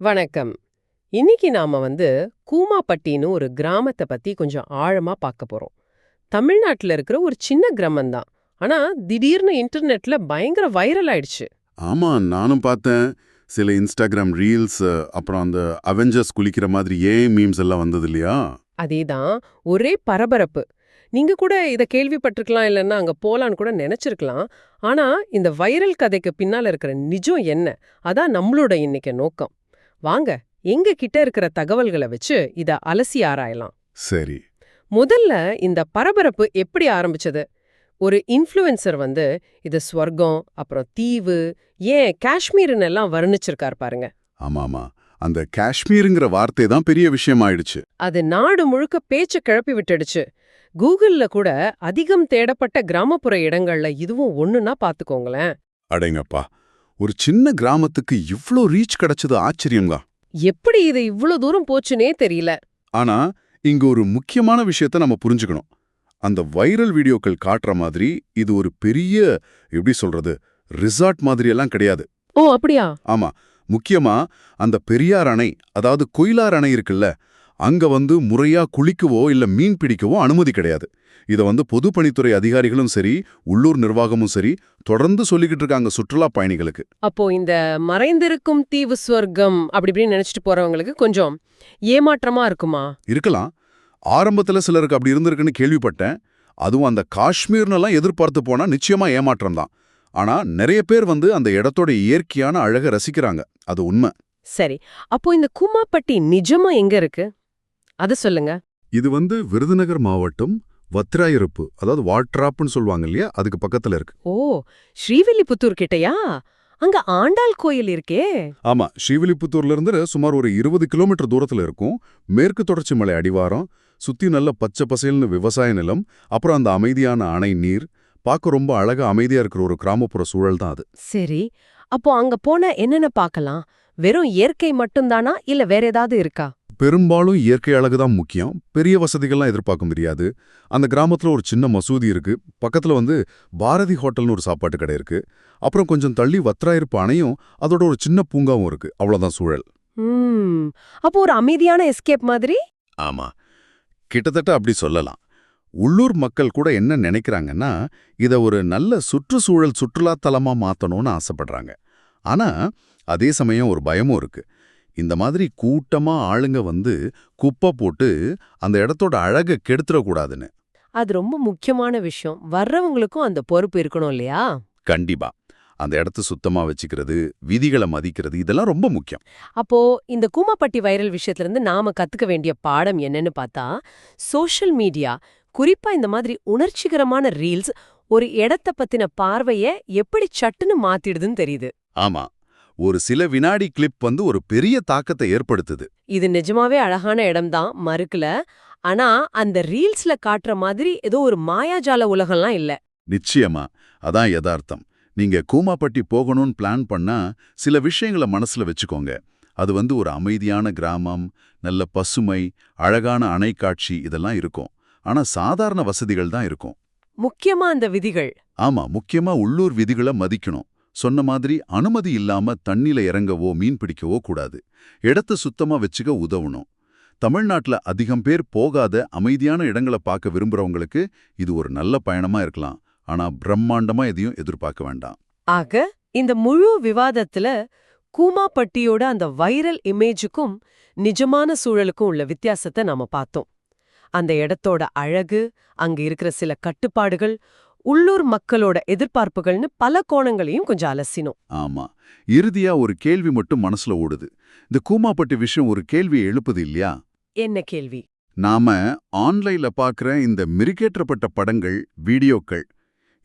வணக்கம். இன்னைக்கு நாம வந்து கூமாப்பட்டின்னு ஒரு கிராமத்தை பத்தி கொஞ்சம் ஆழமா பார்க்க போறோம். தமிழ்நாட்டுல இருக்கிற ஒரு சின்ன கிராமம் தான் ஆனா திடீர்னு இன்டர்நெட்ல பயங்கர வைரல் ஆயிடுச்சு. ஆமா நானும் பார்த்தேன். சில இன்ஸ்டாகிராம் ரீல்ஸ் அப்புறம் அந்த அவெஞ்சர்ஸ் குளிக்கிற மாதிரி ஏன் மீம்ஸ் எல்லாம் வந்தது இல்லையா? அதேதான். ஒரே பரபரப்பு. நீங்க கூட இத கேள்விப்பட்டிருக்கலாம் இல்லைன்னா அங்க போலான்னு கூட நினைச்சிருக்கலாம். ஆனா இந்த வைரல் கதைக்கு பின்னால இருக்கிற நிஜம் என்ன? அதான் நம்மளோட இன்னைக்கு நோக்கம். வாங்க எங்க கிட்ட இருக்கிற தகவல்களை வச்சு இத அலசி ஆராயலாம். சரி. முதல்ல இந்த பரபரப்பு எப்படி ஆரம்பிச்சது? ஒரு இன்ஃப்ளூயன்சர் வந்து இது ஸ்வர்க்கம் அப்புறம் தீவு ஏன் காஷ்மீர்னு எல்லாம் வர்ணிச்சிருக்கார் பாருங்க. ஆமா ஆமா அந்த காஷ்மீருங்கிற வார்த்தை தான் பெரிய விஷயம் ஆயிடுச்சு அது நாடு முழுக்க பேச்சு கிளப்பி விட்டுடுச்சு. கூகுள்ல கூட அதிகம் தேடப்பட்ட கிராமப்புற இடங்கள்ல இதுவும் ஒண்ணுன்னா பாத்துக்கோங்களேன். அடேங்கப்பா ஒரு சின்ன கிராமத்துக்கு இவ்ளோ ரீச் கிடைச்சது ஆச்சரியம்தான் எப்படி இது இவ்ளோ தூரம் போச்சுனே தெரியல. ஆனா இங்க ஒரு முக்கியமான விஷயத்த நம்ம புரிஞ்சுக்கணும். அந்த வைரல் வீடியோக்கள் காட்டுற மாதிரி இது ஒரு பெரிய எப்படி சொல்றது ரிசார்ட் மாதிரி எல்லாம் கிடையாது. ஓ அப்படியா? ஆமா முக்கியமா அந்த பெரியார் அணை அதாவது குயிலார் அணை இருக்குல்ல அங்க வந்து முறையா குளிக்கவோ இல்ல மீன் பிடிக்கவோ அனுமதி கிடையாது. இத வந்து பொதுப்பணித்துறை அதிகாரிகளும் சரி உள்ளூர் நிர்வாகமும் சரி தொடர்ந்து சொல்லிக்கிட்டு இருக்காங்க சுற்றுலா பயணிகளுக்கு. அப்போ இந்த மறைந்திருக்கும் தீவு ஸ்வர்க்கம் அப்படி இப்படின்னு நினைச்சிட்டு போறவங்களுக்கு கொஞ்சம் ஏமாற்றமா இருக்குமா? இருக்கலாம். ஆரம்பத்துல சிலருக்கு அப்படி இருந்திருக்குன்னு கேள்விப்பட்டேன். அதுவும் அந்த காஷ்மீர்னெல்லாம் எதிர்பார்த்து போனா நிச்சயமா ஏமாற்றம் தான். ஆனா நிறைய பேர் வந்து அந்த இடத்தோட இயற்கையான அழக ரசிக்கிறாங்க. அது உண்மை. சரி. அப்போ இந்த கூமாப்பட்டி நிஜமா எங்க இருக்கு? அத சொல்லுங்க. இது வந்து விருதுநகர் மாவட்டம் வத்திராயிருப்பு அதாவது வாட்ராப்னு சொல்லுவாங்க இல்லையா? அதுக்கு பக்கத்துல இருக்கு. ஓ ஸ்ரீவில்லிபுத்தூர் கிட்டயா? அங்க ஆண்டாள் கோயில் இருக்கே. ஆமா ஸ்ரீவில்லிபுத்தூர்ல இருந்து சுமார் ஒரு இருபது கிலோமீட்டர் தூரத்துல இருக்கும். மேற்கு தொடர்ச்சி மலை அடிவாரம் சுத்தி நல்ல பச்சை பசேல்னு விவசாய நிலம் அப்புறம் அந்த அமைதியான அணை நீர். பார்க்க ரொம்ப அழகா அமைதியா இருக்கிற ஒரு கிராமப்புற சூழல் தான் அது. சரி அப்போ அங்க போனா என்னென்ன பார்க்கலாம்? வெறும் இயற்கை மட்டும்தானா? இல்ல வேற ஏதாவது இருக்கா? பெரும்பாலும் இயற்கை அழகு தான் முக்கியம். பெரிய வசதிகள்லாம் எதிர்பார்க்க முடியாது. அந்த கிராமத்துல ஒரு சின்ன மசூதி இருக்கு. பக்கத்துல வந்து பாரதி ஹோட்டல்னு ஒரு சாப்பாட்டு கடை இருக்கு. அப்புறம் கொஞ்சம் தள்ளி வத்ராயிருப்பு அணையும் அதோட ஒரு சின்ன பூங்காவும் இருக்கு. அவ்வளவுதான் சூழல். அப்போ ஒரு அமைதியான எஸ்கேப் மாதிரி? ஆமா. கிட்டத்தட்ட அப்படி சொல்லலாம். உள்ளூர் மக்கள் கூட என்ன நினைக்கிறாங்கன்னா இத ஒரு நல்ல சுற்றுச்சூழல் சுற்றுலாத்தலமா மாத்தணும்னு ஆசைப்படுறாங்க. ஆனா அதே சமயம் ஒரு பயமும் இருக்கு. இந்த மாதிரி கூட்டமா ஆளுங்க வந்து குப்பை போட்டு அந்த இடத்தோட அழகை கெடுத்துடக்கூடாதுன்னு. அது ரொம்ப முக்கியமான விஷயம். வர்றவங்களுக்கும் அந்த பொறுப்பு இருக்கணும் இல்லையா? கண்டிப்பா. அந்த இடத்த சுத்தமா வச்சுக்கிறது விதிகளை மதிக்கிறது இதெல்லாம் ரொம்ப முக்கியம். அப்போ இந்த கூமாப்பட்டி வைரல் விஷயத்துல இருந்து நாம கத்துக்க வேண்டிய பாடம் என்னன்னு பார்த்தா சோஷியல் மீடியா குறிப்பா இந்த மாதிரி உணர்ச்சிகரமான ரீல்ஸ் ஒரு இடத்த பத்தின பார்வைய எப்படி சட்டுன்னு மாத்திடுதுன்னு தெரியுது. ஆமா. ஒரு சில வினாடி கிளிப் வந்து ஒரு பெரிய தாக்கத்தை ஏற்படுத்துது. இது நிஜமாவே அழகான இடம்தான் மறுக்கல. ஆனா அந்த ரீல்ஸ்ல காட்டுற மாதிரி ஏதோ ஒரு மாயாஜால உலகம்லாம் இல்ல. நிச்சயமா. அதான் யதார்த்தம். நீங்க கூமாப்பட்டி போகணும்னு பிளான் பண்ணா சில விஷயங்களை மனசுல வச்சுக்கோங்க. அது வந்து ஒரு அமைதியான கிராமம் நல்ல பசுமை அழகான அணை காட்சி இதெல்லாம் இருக்கும். ஆனா சாதாரண வசதிகள் தான் இருக்கும். முக்கியமா அந்த விதிகள். ஆமா முக்கியமா உள்ளூர் விதிகளை மதிக்கணும். சொன்ன மாதிரி அனுமதி இல்லாம தண்ணில இறங்கவோ மீன் பிடிக்கவோ கூடாது. இடத்த சுத்தமா வச்சுக்க உதவணும். தமிழ்நாட்டுல அதிகம் பேர் போகாத அமைதியான இடங்களை பார்க்க விரும்புறவங்களுக்கு இது ஒரு நல்ல பயணமா இருக்கலாம். ஆனா பிரம்மாண்டமா எதையும் எதிர்பார்க்க வேண்டாம். ஆக இந்த முழு விவாதத்துல கூமாப்பட்டியோட அந்த வைரல் இமேஜுக்கும் நிஜமான சூழலுக்கும் உள்ள வித்தியாசத்தை நாம பார்த்தோம். அந்த இடத்தோட அழகு அங்க இருக்கிற சில கட்டுப்பாடுகள் உள்ளூர் மக்களோட எதிர்பார்ப்புகள்னு பல கோணங்களையும் கொஞ்சம் அலசினோம். ஆமா. இறுதியா ஒரு கேள்வி மட்டும் மனசுல ஓடுது. இந்த கூமாப்பட்டி விஷயம் ஒரு கேள்வியை எழுப்புது இல்லையா? என்ன கேள்வி? நாம ஆன்லைன்ல பார்க்குற இந்த மிருகேற்றப்பட்ட படங்கள் வீடியோக்கள்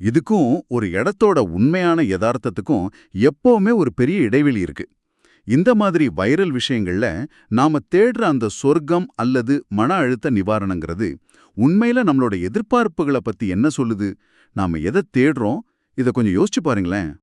இதுக்கும் ஒரு இடத்தோட உண்மையான யதார்த்தத்துக்கும் எப்பவுமே ஒரு பெரிய இடைவெளி இருக்கு. இந்த மாதிரி வைரல் விஷயங்கள்ல நாம தேடுற அந்த சொர்க்கம் அல்லது மன அழுத்த நிவாரணங்கிறது உண்மையில நம்மளோட எதிர்பார்ப்புகளை பத்தி என்ன சொல்லுது? நாம எதை தேடுறோம்? இதை கொஞ்சம் யோசிச்சு பாருங்களேன்.